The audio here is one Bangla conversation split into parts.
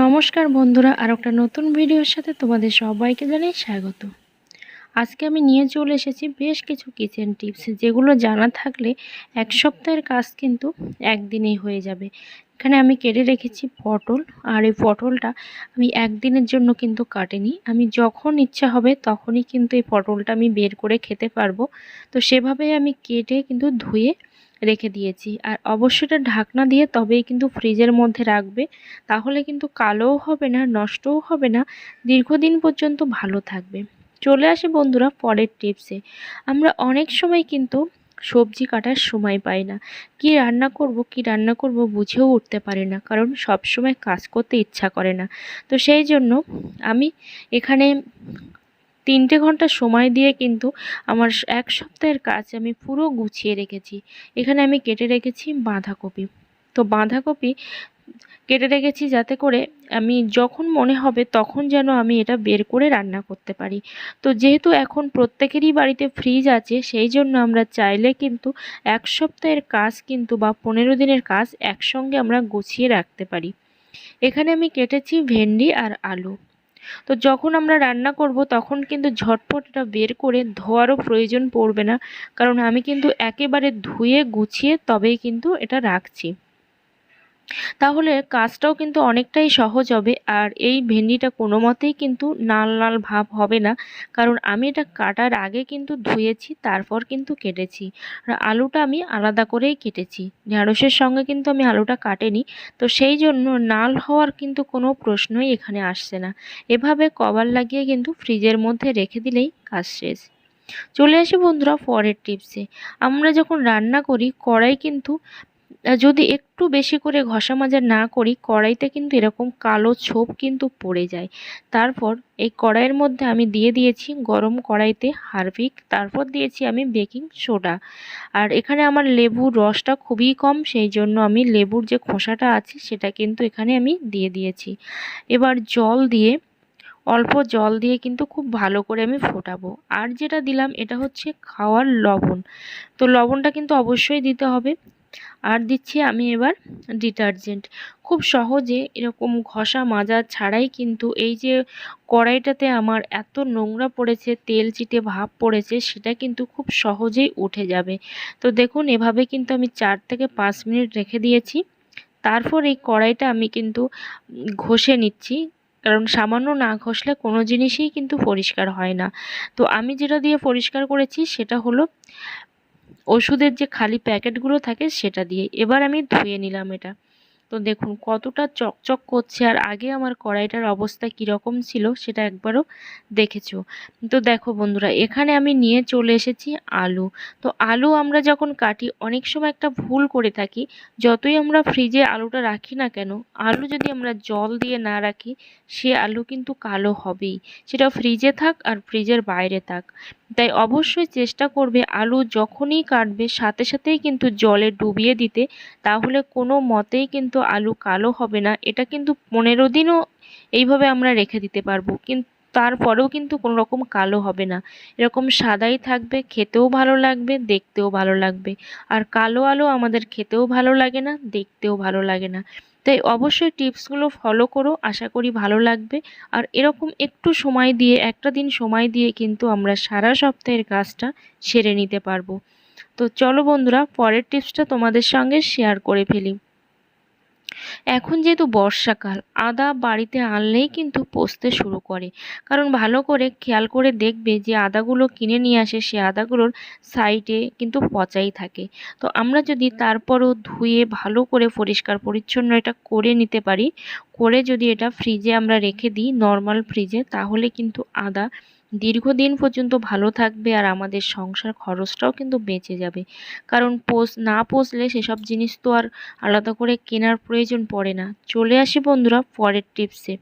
নমস্কার বন্ধুরা আর একটা নতুন ভিডিওর সাথে তোমাদের সবাইকে জানাই স্বাগত। আজকে আমি নিয়ে চলে এসেছি বেশ কিছু কিচেন টিপস, যেগুলো জানা থাকলে এক সপ্তাহের কাজ কিন্তু একদিনেই হয়ে যাবে। এখানে আমি কেটে রেখেছি পটল, আর এই পটলটা আমি একদিনের জন্য কিন্তু কাটিনি। আমি যখন ইচ্ছা হবে তখনই কিন্তু এই পটলটা আমি বের করে খেতে পারব। তো সেভাবেই আমি কেটে কিন্তু ধুয়ে রেখে দিয়েছি। আর অবশ্যই এটা ঢাকনা দিয়ে তবেই কিন্তু ফ্রিজের মধ্যে রাখবে। তাহলে কিন্তু কালোও হবে না, নষ্টও হবে না। দীর্ঘদিন পর্যন্ত ভালো থাকবে। চলে আসি বন্ধুরা পরের টিপসে আমরা অনেক সময় কিন্তু সবজি কাটার সময় পাই না। কি রান্না করব, কি রান্না করব বুঝেও উঠতে পারি না। কারণ সব সময় কাজ করতে ইচ্ছা করে না। তো সেই জন্য আমি এখানে তিনটে ঘণ্টা সময় দিয়ে কিন্তু আমার এক সপ্তাহের কাজ আমি পুরো গুছিয়ে রেখেছি। এখানে আমি কেটে রেখেছি বাঁধাকপি। তো বাঁধাকপি কেটে রেখেছি যাতে করে আমি যখন মনে হবে তখন যেন আমি এটা বের করে রান্না করতে পারি। তো যেহেতু এখন প্রত্যেকেরই বাড়িতে ফ্রিজ আছে, সেই জন্য আমরা চাইলে কিন্তু এক সপ্তাহের কাজ কিন্তু বা পনেরো দিনের কাজ একসঙ্গে আমরা গুছিয়ে রাখতে পারি। এখানে আমি কেটেছি ভেন্ডি আর আলু। তো যখন আমরা রান্না করব, তখন কিন্তু ঝটপট এটা বের করে ধোয়ারও প্রয়োজন পড়বে না। কারণ আমি কিন্তু একেবারে ধুয়ে, গুছিয়ে তবেই কিন্তু এটা রাখছি। তাহলে কাজটাও কিন্তু অনেকটাই সহজ হবে আর এই ভেন্ডিটা কোনো মতেই কিন্তু নাল নাল ভাব হবে না। কারণ আমি এটা কাটার আগে কিন্তু ধুয়েছি, তারপর কিন্তু কেটেছি। আর আলুটা আমি আলাদা করেই কেটেছি। ঢ্যাঁড়সের সঙ্গে কিন্তু আমি আলুটা কাটেনি। তো সেই জন্য নাল হওয়ার কিন্তু কোনো প্রশ্নই এখানে আসছে না। এভাবে কভার লাগিয়ে কিন্তু ফ্রিজের মধ্যে রেখে দিলেই কাজ শেষ। চলে আসি বন্ধুরা পরের টিপসে। আমরা যখন রান্না করি, কড়াই কিন্তু যদি একটু বেশি করে ঘষা মাজা না করি, কড়াইতে কিন্তু এরকম কালো ছোপ কিন্তু পড়ে যায়। তারপর এই কড়াইয়ের মধ্যে আমি দিয়ে দিয়েছি গরম কড়াইতে হারভিক, তারপর দিয়েছি আমি বেকিং সোডা। আর এখানে আমার লেবুর রসটা খুবই কম, সেই জন্য আমি লেবুর যে খোসাটা আছে, সেটা কিন্তু এখানে আমি দিয়ে দিয়েছি। এবার জল দিয়ে, অল্প জল দিয়ে কিন্তু খুব ভালো করে আমি ফোটাবো। আর যেটা দিলাম, এটা হচ্ছে খাওয়ার লবণ। তো লবণটা কিন্তু অবশ্যই দিতে হবে। আর দিচ্ছি আমি এবার ডিটারজেন্ট। খুব সহজে এরকম ঘষা মাজা ছাড়াই কিন্তু এই যে কড়াইটাতে আমার এত নোংরা পড়েছে, তেল চিটে ভাব পড়েছে, সেটা কিন্তু খুব সহজেই উঠে যাবে। তো দেখুন, এভাবে কিন্তু আমি চার থেকে পাঁচ মিনিট রেখে দিয়েছি। তারপর এই কড়াইটা আমি কিন্তু ঘষে নিচ্ছি, কারণ সামান্য না ঘষলে কোনো জিনিসই কিন্তু পরিষ্কার হয় না। তো আমি যেটা দিয়ে পরিষ্কার করেছি, সেটা হলো ওষুধের যে খালি প্যাকেটগুলো থাকে সেটা দিয়ে। এবার আমি ধুয়ে নিলাম এটা। তো দেখুন কতটা চকচক করছে আর আগে আমার কড়াইটার অবস্থা কীরকম ছিল সেটা একবারও দেখেছ। তো দেখো বন্ধুরা, এখানে আমি নিয়ে চলে এসেছি আলু। তো আলু আমরা যখন কাটি অনেক সময় একটা ভুল করে থাকি, যতই আমরা ফ্রিজে আলুটা রাখি না কেন, আলু যদি আমরা জল দিয়ে না রাখি, সে আলু কিন্তু কালো হবেই। সেটা ফ্রিজে থাক আর ফ্রিজের বাইরে থাক। তাই অবশ্যই চেষ্টা করবে আলু যখনই কাটবে, সাথে সাথেই কিন্তু জলে ডুবিয়ে দিতে। তাহলে কোনো মতেই কিন্তু আলু কালো হবে না। এটা কিন্তু পনেরো দিনও এইভাবে আমরা রেখে দিতে পারব। কিন্তু তারপরেও কিন্তু কোনো রকম কালো হবে না। এরকম সাদাই থাকবে, খেতেও ভালো লাগবে, দেখতেও ভালো লাগবে। আর কালো আলু আমাদের খেতেও ভালো লাগে না, দেখতেও ভালো লাগে না। তাই অবশ্যই টিপসগুলো ফলো করো, আশা করি ভালো লাগবে। আর এরকম একটু সময় দিয়ে, একটা দিন সময় দিয়ে কিন্তু আমরা সারা সপ্তাহের কাজটা সেরে নিতে পারব। তো চলো বন্ধুরা, পরের টিপসটা তোমাদের সঙ্গে শেয়ার করে ফেলি। এখন যেহেতু বর্ষাকাল, আদা বাড়িতে আনলেই কিন্তু পচতে শুরু করে। কারণ ভালো করে খেয়াল করে দেখবে যে আদাগুলো কিনে নিয়ে আসে, সে আদাগুলোর সাইডে কিন্তু পচাই থাকে। তো আমরা যদি তারপরও ধুয়ে ভালো করে পরিষ্কার পরিচ্ছন্ন এটা করে নিতে পারি, করে যদি এটা ফ্রিজে আমরা রেখে দিই নর্মাল ফ্রিজে তাহলে কিন্তু আদা দীর্ঘদিন পর্যন্ত ভালো থাকবে আর আমাদের সংসার খরচটাও কিন্তু বেঁচে যাবে। কারণ পোষ, না পোষলে সেসব জিনিস তো আর আলাদা করে কেনার প্রয়োজন পড়ে না। চলে আসি বন্ধুরা পরের টিপসে।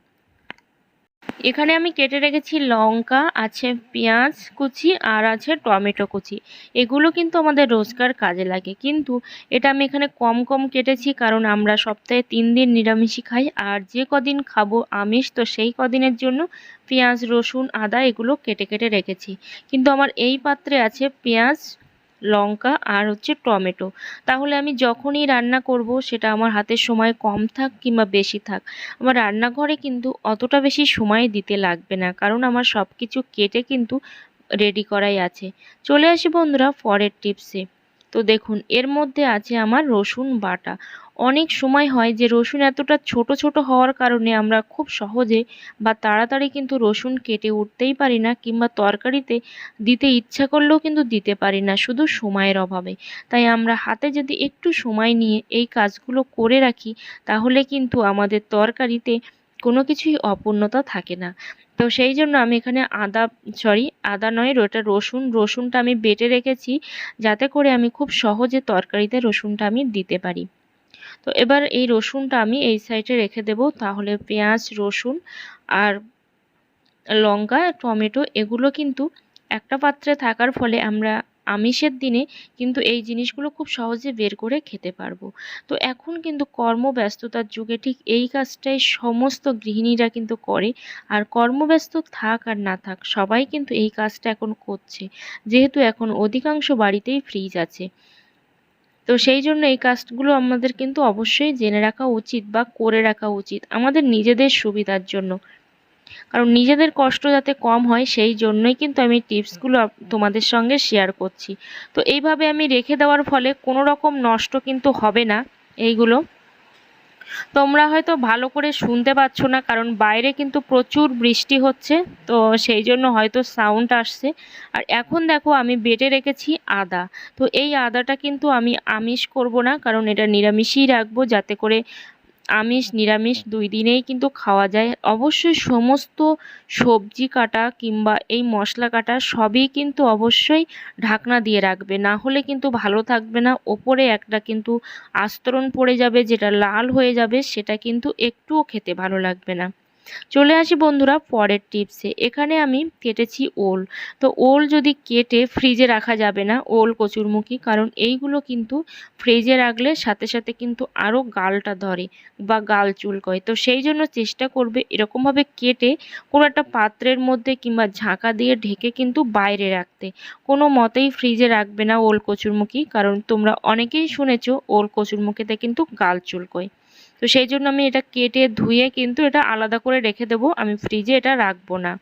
এখানে আমি কেটে রেখেছি লঙ্কা, আছে পেঁয়াজ কুচি আর আছে টমেটো কুচি। এগুলো কিন্তু আমাদের রোজকার কাজে লাগে। কিন্তু এটা আমি এখানে কম কম কেটেছি কারণ আমরা সপ্তাহে তিন দিন নিরামিষই খাই আর যে কদিন খাব আমিষ, তো সেই কদিনের জন্য পেঁয়াজ, রসুন, আদা এগুলো কেটে কেটে রেখেছি। কিন্তু আমার এই পাত্রে আছে পেঁয়াজ লঙ্কা আর হচ্ছে টমেটো। তাহলে আমি যখনই রান্না করব, সেটা আমার হাতে সময় কম থাক কিংবা বেশি থাক, আমার রান্নাঘরে কিন্তু অতটা বেশি সময় দিতে লাগবে না, কারণ আমার সব কিছু কেটে কিন্তু রেডি করাই আছে। চলে আসি বন্ধুরা পরের টিপসে তো দেখুন, এর মধ্যে আছে আমার রসুন বাটা। অনেক সময় হয় যে রসুন এতটা ছোট ছোট হওয়ার কারণে আমরা খুব সহজে বা তাড়াতাড়ি কিন্তু রসুন কেটে উঠতেই পারি না কিংবা তরকারিতে দিতে ইচ্ছা করলেও কিন্তু দিতে পারি না শুধু সময়ের অভাবে। তাই আমরা হাতে যদি একটু সময় নিয়ে এই কাজগুলো করে রাখি, তাহলে কিন্তু আমাদের তরকারিতে কোনো কিছুই অপূর্ণতা থাকে না। তো সেই জন্য আমি এখানে আদা সরি আদা নয়, ওটা রসুন, রসুনটা আমি বেটে রেখেছি যাতে করে আমি খুব সহজে তরকারিতে রসুনটা আমি দিতে পারি। তো এবার এই রসুনটা আমি এই সাইডে রেখে দেব। তাহলে পেঁয়াজ, রসুন আর লঙ্কা, টমেটো এগুলো কিন্তু একটা পাত্রে থাকার ফলে আমরা আমিষের দিনে কিন্তু এই জিনিসগুলো খুব সহজে বের করে খেতে পারব। তো এখন কিন্তু কর্মব্যস্ততার যুগে ঠিক এই কাজটাই সমস্ত গৃহিণীরা কিন্তু করে। আর কর্মব্যস্ত থাক আর না থাক, সবাই কিন্তু এই কাজটা এখন করছে। যেহেতু এখন অধিকাংশ বাড়িতেই ফ্রিজ আছে। তো সেই জন্য এই কাজগুলো আমাদের কিন্তু অবশ্যই জেনে রাখা উচিত বা করে রাখা উচিত আমাদের নিজেদের সুবিধার জন্য। কারণ নিজেদের কষ্ট যাতে কম হয় সেই জন্যই কিন্তু আমি টিপসগুলো তোমাদের সঙ্গে শেয়ার করছি। তো এইভাবে আমি রেখে দেওয়ার ফলে কোনো রকম নষ্ট কিন্তু হবে না এইগুলো। তোমরা হয়তো ভালো করে শুনতে পাচ্ছ না, কারণ বাইরে কিন্তু প্রচুর বৃষ্টি হচ্ছে, তো সেই জন্য হয়তো সাউন্ড আসছে। আর এখন দেখো আমি বেটে রেখেছি আদা, তো এই আদাটা কিন্তু আমি আমিষ করব না, কারণ এটা নিরামিষই রাখব, যাতে করে আমিষ, নিরামিষ দুই দিনেই কিন্তু খাওয়া যায়। অবশ্যই সমস্ত সবজি কাটা কিংবা এই মশলা কাটা সবই কিন্তু অবশ্যই ঢাকনা দিয়ে রাখবে। না হলে কিন্তু ভালো থাকবে না। ওপরে একটা কিন্তু আস্তরণ পড়ে যাবে, যেটা লাল হয়ে যাবে, সেটা কিন্তু একটুও খেতে ভালো লাগবে না। চলে আসি বন্ধুরা পরের টিপসে। এখানে আমি কেটেছি ওল। তো ওল যদি কেটে ফ্রিজে রাখা যাবে না, ওল কচুরমুখী, কারণ এইগুলো কিন্তু ফ্রিজে রাখলে সাথে সাথে কিন্তু আরও গালটা ধরে বা গাল চুল চুলকয়। তো সেই জন্য চেষ্টা করবে এরকমভাবে কেটে কোনো একটা পাত্রের মধ্যে কিংবা ঝাঁকা দিয়ে ঢেকে কিন্তু বাইরে রাখতে। কোনো মতেই ফ্রিজে রাখবে না ওল কচুরমুখী, কারণ তোমরা অনেকেই শুনেছো ওল কচুরমুখীতে কিন্তু গাল চুল চুলকয়। তো সেই জন্য আমি এটা কেটে ধুয়ে কিন্তু এটা আলাদা করে রেখে দেবো। আমি ফ্রিজে এটা রাখব না।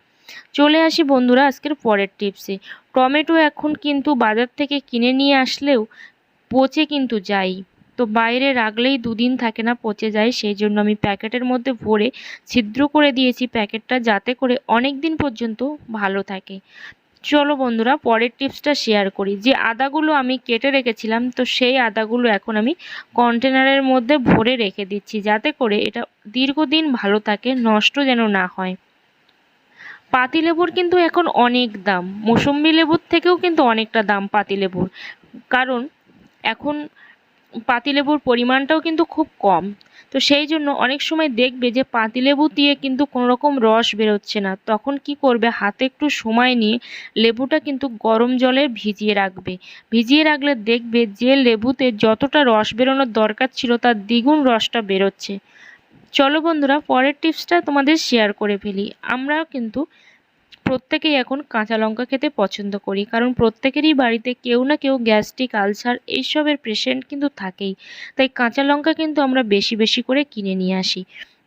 চলে আসি বন্ধুরা আজকের পরের টিপসে টমেটো এখন কিন্তু বাজার থেকে কিনে নিয়ে আসলেও পচে কিন্তু যাই তো বাইরে রাখলেই দুদিন থাকে না, পচে যায়। সেই জন্য আমি প্যাকেটের মধ্যে ভরে ছিদ্র করে দিয়েছি প্যাকেটটা যাতে করে অনেক দিন পর্যন্ত ভালো থাকে। চলো বন্ধুরা, পরের টিপসটা শেয়ার করি। যে আদাগুলো আমি কেটে রেখেছিলাম, তো সেই আদাগুলো এখন আমি কন্টেনারের মধ্যে ভরে রেখে দিচ্ছি, যাতে করে এটা দীর্ঘদিন ভালো থাকে, নষ্ট যেন না হয়। পাতিলেবুর কিন্তু এখন অনেক দাম, মৌসুম্বি লেবুর থেকেও কিন্তু অনেকটা দাম পাতিলেবুর। কারণ এখন পাতিলেবুর পরিমাণটাও কিন্তু খুব কম। তো সেই জন্য অনেক সময় দেখবে যে পাতিলেবু দিয়ে কিন্তু কোনো রকম রস বেরোচ্ছে না। তখন কি করবে? হাতে একটু সময় নিয়ে লেবুটা কিন্তু গরম জলে ভিজিয়ে রাখবে। ভিজিয়ে রাখলে দেখবে যে লেবুতে যতটা রস বেরোনোর দরকার ছিল তার দ্বিগুণ রসটা বেরোচ্ছে। চলো বন্ধুরা, পরের টিপসটা তোমাদের শেয়ার করে ফেলি। আমরা কিন্তু প্রত্যেকেই এখন কাঁচা লঙ্কা খেতে পছন্দ করি, কারণ প্রত্যেকেরই বাড়িতে কেউ না কেউ গ্যাস্ট্রিক, আলসার এইসবের পেশেন্ট কিন্তু থাকেই। তাই কাঁচা লঙ্কা কিন্তু আমরা বেশি বেশি করে কিনে নিয়ে আসি।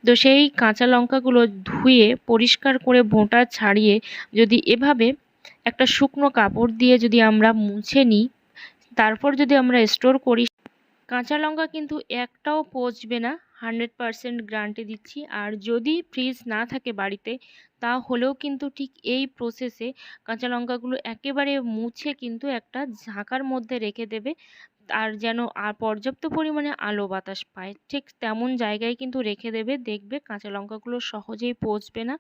তো সেই কাঁচা লঙ্কাগুলো ধুয়ে, পরিষ্কার করে বোঁটা ছাড়িয়ে যদি এভাবে একটা শুকনো কাপড় দিয়ে যদি আমরা মুছে নিই, তারপর যদি আমরা স্টোর করি, কাঁচা লঙ্কা কিন্তু একটাও পচবে না। হান্ড্রেড পারসেন্ট গ্যারান্টি দিচ্ছি। আর যদি ফ্রিজ না থাকে বাড়িতে, তাহলেও কিন্তু ঠিক এই প্রসেসে কাঁচা লঙ্কাগুলো একেবারে মুছে কিন্তু একটা ঝাঁকার মধ্যে রেখে দেবে। আর যেন আর পর্যাপ্ত পরিমাণে আলো বাতাস পায়। ঠিক তেমন জায়গায় কিন্তু রেখে দেবে, দেখবে কাঁচা লঙ্কাগুলো সহজেই পচবে না।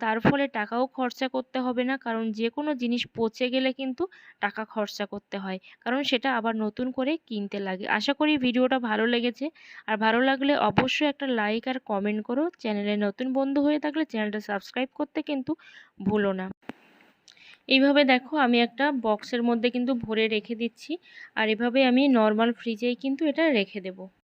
তার ফলে টাকাও খরচা করতে হবে না, কারণ যে কোনো জিনিস পচে গেলে কিন্তু টাকা খরচা করতে হয়। কারণ সেটা আবার নতুন করে কিনতে লাগে। আশা করি ভিডিওটা ভালো লেগেছে। আর ভালো লাগলে অবশ্যই একটা লাইক আর কমেন্ট করো। চ্যানেলে নতুন বন্ধু হয়ে থাকলে চ্যানেলটা সাবস্ক্রাইব করতে কিন্তু ভুলো না। এইভাবে দেখো আমি একটা বক্সের মধ্যে কিন্তু ভরে রেখে দিচ্ছি। আর এভাবে আমি নর্মাল ফ্রিজেই কিন্তু এটা রেখে দেবো।